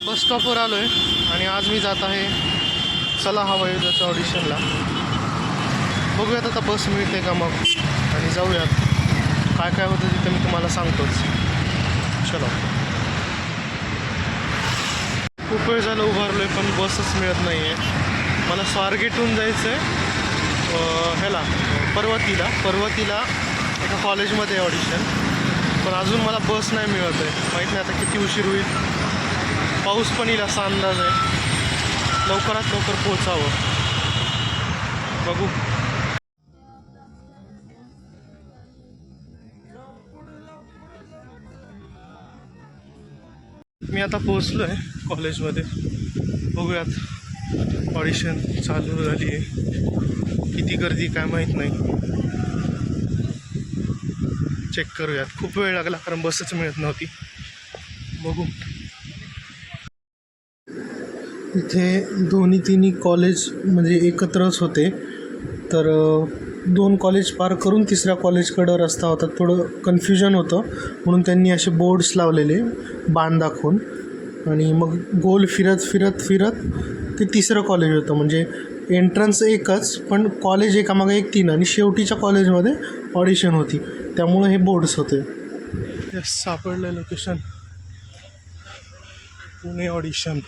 बस स्टॉपवर आलो आहे आणि आज मी जात आहे चला हवा युद्धाच्या ऑडिशनला बघूयात आता बस मिळते का मग आणि जाऊयात. काय काय होतं तिथं मी तुम्हाला सांगतोच. चलो. खूप वेळ झालं उभारलो आहे पण बसच मिळत नाही आहे मला स्वारगेटहून जायचं आहे ह्याला पर्वतीला. पर्वतीला एका कॉलेजमध्ये ऑडिशन पण अजून मला बस नाही मिळत आहे माहीत नाही आता किती उशीर होईल. पाऊस पण येईल असा अंदाज आहे. लवकरात लवकर पोहोचावं. बघू. मी आता पोहोचलो आहे कॉलेजमध्ये. बघूयात ऑडिशन चालू झाली आहे. किती गर्दी काय माहीत नाही. चेक करूयात. खूप वेळ लागला कारण बसच मिळत नव्हती. बघू. इथे दोन्ही तिन्ही कॉलेज म्हणजे एकत्रच होते तर दोन कॉलेज पार करून तिसऱ्या कॉलेजकडं रस्ता होता. थोडं कन्फ्युजन होतं. म्हणून त्यांनी असे बोर्ड्स लावलेले बाण दाखवून. आणि मग गोल फिरत फिरत फिरत ते तिसरं कॉलेज होतं. म्हणजे एंट्रन्स एकच पण कॉलेज एकामागे एक तीन. आणि शेवटीच्या कॉलेजमध्ये ऑडिशन होती. त्यामुळं हे बोर्ड्स होते. सापडलं लोकेशन पुणे ऑडिशन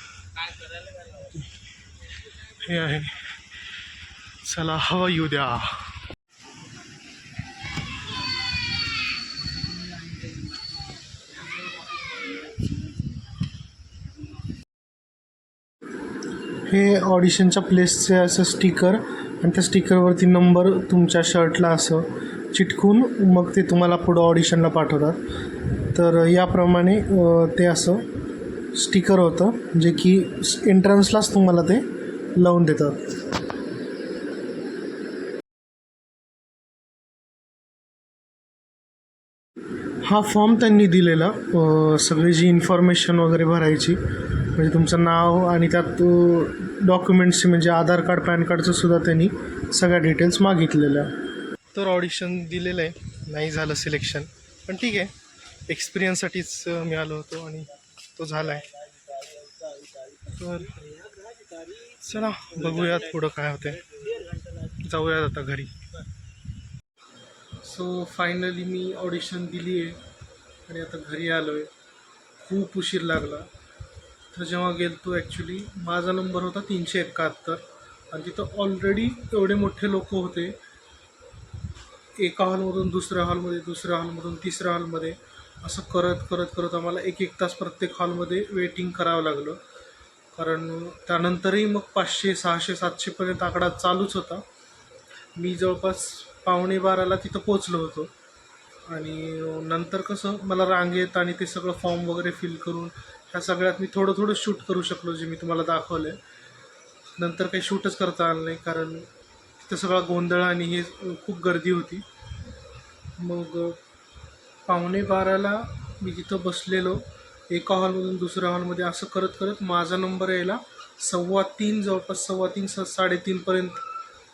हे आहे. चला हवा येऊ द्या. हे ऑडिशनच्या प्लेसचे असं स्टिकर आणि त्या स्टिकरवरती नंबर तुमच्या शर्टला असं चिटकून मग ते तुम्हाला पुढं ऑडिशनला पाठवतात. तर याप्रमाणे ते असं स्टिकर होतं जे की एंट्रन्सलाच तुम्हाला ते लावून देतात. हा फॉर्म त्यांनी दिलेला सगळी जी इन्फॉर्मेशन वगैरे भरायची म्हणजे तुमचं नाव आणि त्यात डॉक्युमेंट्सची म्हणजे आधार कार्ड पॅन कार्डचं सुद्धा त्यांनी सगळ्या डिटेल्स मागितलेल्या. तर ऑडिशन दिलेलं आहे नाही झालं सिलेक्शन पण ठीक आहे एक्सपिरियन्ससाठीच मिळालो मी आलो होतो आणि तो झाला आहे तर चला बघूयात पुढं काय होते जाऊयात आता घरी. सो फायनली मी ऑडिशन दिली आहे आणि आता घरी आलो आहे खूप उशीर लागला. तर जेव्हा गेलतो ॲक्च्युली माझा नंबर होता तीनशे एकाहत्तर. आणि तिथं ऑलरेडी एवढे मोठे लोक होते. एका हॉलमधून दुसऱ्या हॉलमध्ये दुसऱ्या हॉलमधून तिसऱ्या हॉलमध्ये असं करत करत करत आम्हाला एक एक तास प्रत्येक हॉलमध्ये वेटिंग करावं लागलं. कारण त्यानंतरही मग पाचशे सहाशे सातशेपर्यंत आकडा चालूच होता. मी जवळपास पावणे बाराला तिथं पोचलो होतो. आणि नंतर कसं मला रांगेत आणि ते सगळं फॉर्म वगैरे फिल करून ह्या सगळ्यात मी थोडं थोडं शूट करू शकलो जे मी तुम्हाला दाखवलं आहे नंतर काही शूटच करता आलं नाही कारण तर सगळा गोंधळ आणि हे खूप गर्दी होती. मग पावणे बाराला मी तिथं बसलेलो एका हॉलमधून दुसऱ्या हॉलमध्ये असं करत करत माझा नंबर यायला सव्वा तीन जवळपास सव्वा तीन स साडेतीनपर्यंत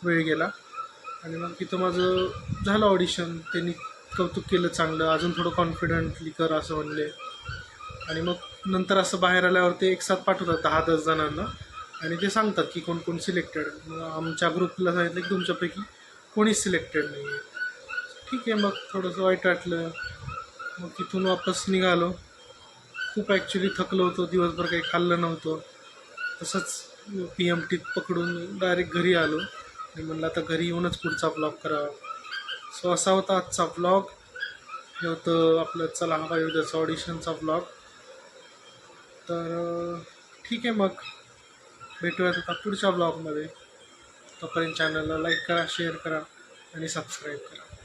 वेळ गेला. आणि मग तिथं माझं झालं ऑडिशन. त्यांनी कौतुक केलं चांगलं अजून थोडं कॉन्फिडंटली कर असं म्हणले. आणि मग नंतर असं बाहेर आल्यावर ते एक साथ पाठवतात दहा दस जणांना. आणि ते सांगतात की कोण कोण सिलेक्टेड मग आमच्या ग्रुपला सांगितलं की तुमच्यापैकी कोणीच सिलेक्टेड नाही आहे ठीक आहे मग थोडंसं वाईट वाटलं. मग तिथून वापस निघालो. खूप ॲक्च्युली थकलो होतो. दिवसभर काही खाल्लं नव्हतं. तसंच पी एम टीत पकडून डायरेक्ट घरी आलो. आणि म्हणलं आता घरी येऊनच पुढचा ब्लॉग करावा. सो असा होता आजचा ब्लॉग हे होतं आपलं चला हा युद्धाचा ऑडिशनचा ब्लॉग तर ठीक आहे मग. भेटूयात आता पुढच्या ब्लॉगमध्ये तोपर्यंत चॅनलला लाईक करा शेअर करा आणि सबस्क्राईब करा.